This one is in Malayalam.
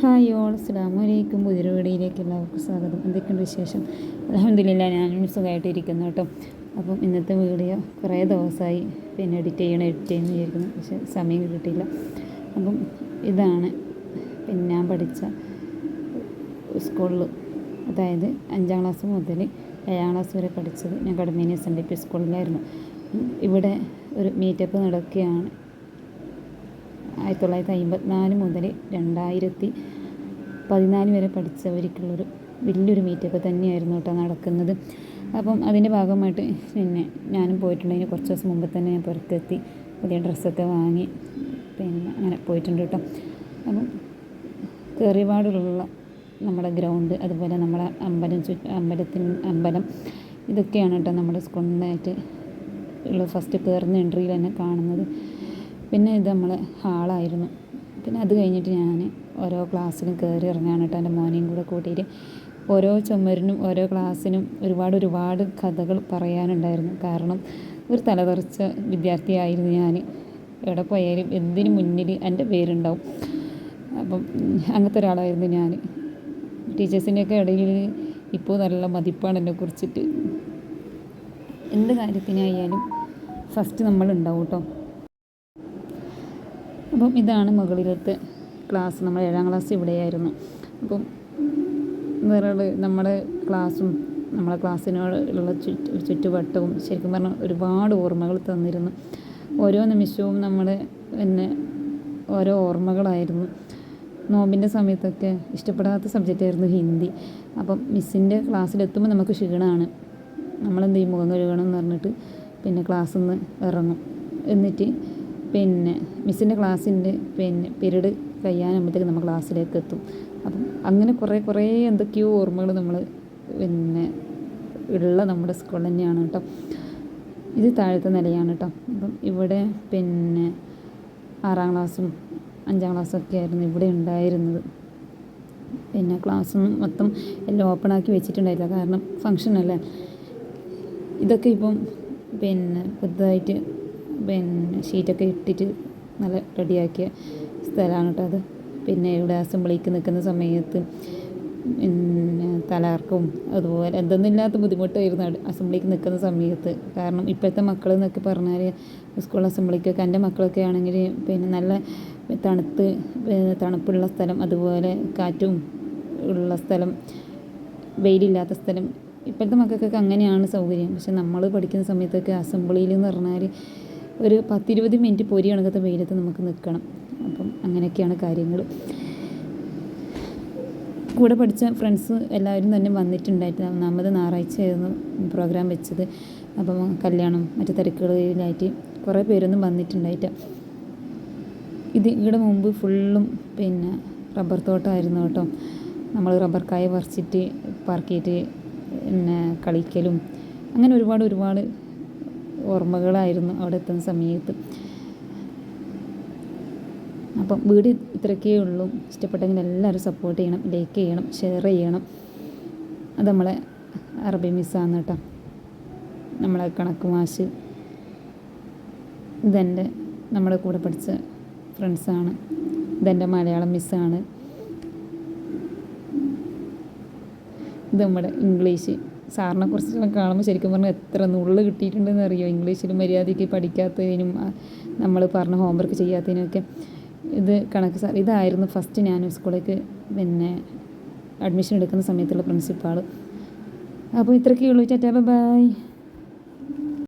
ഹായ് ഓൾ പുതിയൊരു വീഡിയോയിലേക്ക് എല്ലാവർക്കും സ്വാഗതം. എന്തൊക്കെയുണ്ട് വിശേഷം? അലഹമില്ല ഞാനും സുഖമായിട്ടിരിക്കുന്നു കേട്ടോ. അപ്പം ഇന്നത്തെ വീഡിയോ കുറേ ദിവസമായി പിന്നെ എഡിറ്റ് ചെയ്യണം എഡിറ്റ് ചെയ്യണം വിചാരിക്കുന്നു. പക്ഷെ സമയം കിട്ടിയില്ല. അപ്പം ഇതാണ് പിന്നെ ഞാൻ പഠിച്ച സ്കൂളിൽ അതായത് അഞ്ചാം ക്ലാസ് മുതൽ ഏഴാം ക്ലാസ് വരെ പഠിച്ചത് ഞാൻ Kadameni S N D P സ്കൂളിലായിരുന്നു. ഇവിടെ ഒരു മീറ്റപ്പ് നടക്കുകയാണ്. ആയിരത്തി തൊള്ളായിരത്തി അമ്പത്തിനാല് മുതൽ രണ്ടായിരത്തി പതിനാല് വരെ പഠിച്ചവർക്കുള്ളൊരു വലിയൊരു മീറ്റപ്പ് തന്നെയായിരുന്നു കേട്ടോ നടക്കുന്നത്. അപ്പം അതിന്റെ ഭാഗമായിട്ട് പിന്നെ ഞാനും പോയിട്ടുണ്ടെങ്കിൽ കുറച്ച് ദിവസം മുമ്പ് തന്നെ ഞാൻ പുറത്തെത്തി പുതിയ ഡ്രസ്സൊക്കെ വാങ്ങി പിന്നെ അങ്ങനെ പോയിട്ടുണ്ട് കേട്ടോ. അപ്പം കയറിപാടുള്ള നമ്മുടെ ഗ്രൗണ്ട് അതുപോലെ നമ്മുടെ അമ്പലം ചു അമ്പലത്തിന് അമ്പലം ഇതൊക്കെയാണ് കേട്ടോ നമ്മുടെ സ്കൂളിനായിട്ട് ഉള്ള ഫസ്റ്റ് കയറുന്ന എൻട്രിയിൽ തന്നെ കാണുന്നത്. പിന്നെ ഇത് നമ്മൾ ഹാളായിരുന്നു. പിന്നെ അത് കഴിഞ്ഞിട്ട് ഞാൻ ഓരോ ക്ലാസ്സിലും കയറി ഇറങ്ങാൻ കേട്ടോ എന്റെ മോനെയും കൂടെ കൂട്ടിയിട്ട്. ഓരോ ചുമരിനും ഓരോ ക്ലാസ്സിനും ഒരുപാട് ഒരുപാട് കഥകൾ പറയാനുണ്ടായിരുന്നു. കാരണം ഒരു തലതെറിച്ച വിദ്യാർത്ഥിയായിരുന്നു ഞാൻ എവിടെ പോയാലും എന്തിനു മുന്നിൽ എന്റെ പേരുണ്ടാവും. അപ്പം അങ്ങനത്തെ ഒരാളായിരുന്നു ഞാൻ ടീച്ചേഴ്സിന്റെയൊക്കെ ഇടയിൽ ഇപ്പോൾ നല്ല മതിപ്പാണ് എന്നെ കുറിച്ചിട്ട്. എന്ത് കാര്യത്തിനായാലും ഫസ്റ്റ് നമ്മളുണ്ടാവും കേട്ടോ. അപ്പം ഇതാണ് മുകളിലത്തെ ക്ലാസ്. നമ്മൾ ഏഴാം ക്ലാസ് ഇവിടെയായിരുന്നു. അപ്പം വേറെ നമ്മുടെ ക്ലാസ്സും നമ്മളെ ക്ലാസ്സിനോടുള്ള ചുറ്റ് ചുറ്റുവട്ടവും ശരിക്കും പറഞ്ഞാൽ ഒരുപാട് ഓർമ്മകൾ തന്നിരുന്നു. ഓരോ നിമിഷവും നമ്മൾ എന്നെ ഓരോ ഓർമ്മകളായിരുന്നു. നോമ്പിന്റെ സമയത്തൊക്കെ ഇഷ്ടപ്പെടാത്ത സബ്ജക്റ്റായിരുന്നു ഹിന്ദി. അപ്പം മിസ്സിന്റെ ക്ലാസ്സിലെത്തുമ്പോൾ നമുക്ക് ക്ഷീണമാണ്. നമ്മളെന്ത് ചെയ്യും? മുഖം കഴുകണം എന്ന് പറഞ്ഞിട്ട് പിന്നെ ക്ലാസ്സിൽ നിന്ന് ഇറങ്ങും. എന്നിട്ട് പിന്നെ മിസ്സിന്റെ ക്ലാസ്സിന്റെ പിന്നെ പീരീഡ് കഴിയാനാകുമ്പോഴത്തേക്ക് നമ്മൾ ക്ലാസ്സിലേക്ക് എത്തും അപ്പം അങ്ങനെ കുറേ കുറേ എന്തൊക്കെയോ ഓർമ്മകൾ നമ്മൾ പിന്നെ ഉള്ള നമ്മുടെ സ്കൂൾ തന്നെയാണ് കേട്ടോ. ഇത് താഴത്തെ നിലയാണ് കേട്ടോ. അപ്പം ഇവിടെ പിന്നെ ആറാം ക്ലാസ്സും അഞ്ചാം ക്ലാസ്സും ഒക്കെ ആയിരുന്നു ഇവിടെ ഉണ്ടായിരുന്നത്. പിന്നെ ക്ലാസ്സും മൊത്തം എല്ലാം ഓപ്പൺ ആക്കി വെച്ചിട്ടുണ്ടായില്ല. കാരണം ഫങ്ഷൻ അല്ലേ? ഇതൊക്കെ ഇപ്പം പിന്നെ പുതുതായിട്ട് പിന്നെ ഷീറ്റൊക്കെ ഇട്ടിട്ട് നല്ല റെഡിയാക്കിയ സ്ഥലമാണ് കേട്ടോ അത്. പിന്നെ ഇവിടെ അസംബ്ലിക്ക് നിൽക്കുന്ന സമയത്ത് പിന്നെ തലാർക്കും അതുപോലെ എന്തെന്നില്ലാത്ത ബുദ്ധിമുട്ടായിരുന്നു അസംബ്ലിക്ക് നിൽക്കുന്ന സമയത്ത്. കാരണം ഇപ്പോഴത്തെ മക്കൾ എന്നൊക്കെ പറഞ്ഞാൽ സ്കൂൾ അസംബ്ലിക്കൊക്കെ എന്റെ മക്കളൊക്കെ ആണെങ്കിൽ പിന്നെ നല്ല തണുത്ത് തണുപ്പുള്ള സ്ഥലം അതുപോലെ കാറ്റും ഉള്ള സ്ഥലം വെയിലില്ലാത്ത സ്ഥലം. ഇപ്പോഴത്തെ മക്കൾക്കൊക്കെ അങ്ങനെയാണ് സൗകര്യം. പക്ഷെ നമ്മൾ പഠിക്കുന്ന സമയത്തൊക്കെ അസംബ്ലിയിൽ എന്ന് പറഞ്ഞാൽ ഒരു പത്തിരുപത് മിനിറ്റ് പൊരി കണക്കത്തെ വെയിലത്ത് നമുക്ക് നിൽക്കണം. അപ്പം അങ്ങനെയൊക്കെയാണ് കാര്യങ്ങൾ കൂടെ പഠിച്ച ഫ്രണ്ട്സ് എല്ലാവരും തന്നെ വന്നിട്ടുണ്ടായിട്ട് ഒന്നാമത് ഞായറാഴ്ചയായിരുന്നു പ്രോഗ്രാം വെച്ചത്. അപ്പം കല്യാണം മറ്റു തിരക്കുകളിലായിട്ട് കുറേ പേരൊന്നും വന്നിട്ടുണ്ടായിട്ട്. ഇത് ഇവിടെ മുമ്പ് ഫുള്ളും പിന്നെ റബ്ബർ തോട്ടമായിരുന്നു കേട്ടോ. നമ്മൾ റബ്ബർ കായ പറിച്ചിട്ട് പറക്കിയിട്ട് പിന്നെ കളിക്കലും അങ്ങനെ ഒരുപാട് ഒരുപാട് ഓർമ്മകളായിരുന്നു അവിടെ എത്തുന്ന സമയത്ത്. അപ്പം വീട് ഇത്രയൊക്കെ ഉള്ളൂ. ഇഷ്ടപ്പെട്ടെങ്കിൽ എല്ലാവരും സപ്പോർട്ട് ചെയ്യണം ലൈക്ക് ചെയ്യണം ഷെയർ ചെയ്യണം. അത് നമ്മളെ അറബി മിസ്സാണ് കേട്ടോ. നമ്മളെ കണക്ക് മാഷ്. ഇതെന്റെ നമ്മുടെ കൂടെ പഠിച്ച ഫ്രണ്ട്സാണ് ഇതെന്റെ മലയാളം മിസ്സാണ് ഇത് നമ്മുടെ ഇംഗ്ലീഷ് സാറിനെ കുറിച്ചെല്ലാം കാണുമ്പോൾ ശരിക്കും പറഞ്ഞാൽ എത്ര നുള്ളു കിട്ടിയിട്ടുണ്ടെന്ന് അറിയോ? ഇംഗ്ലീഷിൽ മര്യാദയ്ക്ക് പഠിക്കാത്തതിനും നമ്മൾ പറഞ്ഞ ഹോംവർക്ക് ചെയ്യാത്തതിനൊക്കെ. ഇത് കണക്ക് സാർ ഇതായിരുന്നു ഫസ്റ്റ് ഞാൻ സ്കൂളിലേക്ക് പിന്നെ അഡ്മിഷൻ എടുക്കുന്ന സമയത്തുള്ള പ്രിൻസിപ്പാൾ അപ്പോൾ ഇത്രയൊക്കെ ഉള്ളൂ ചേട്ടാ. ബൈ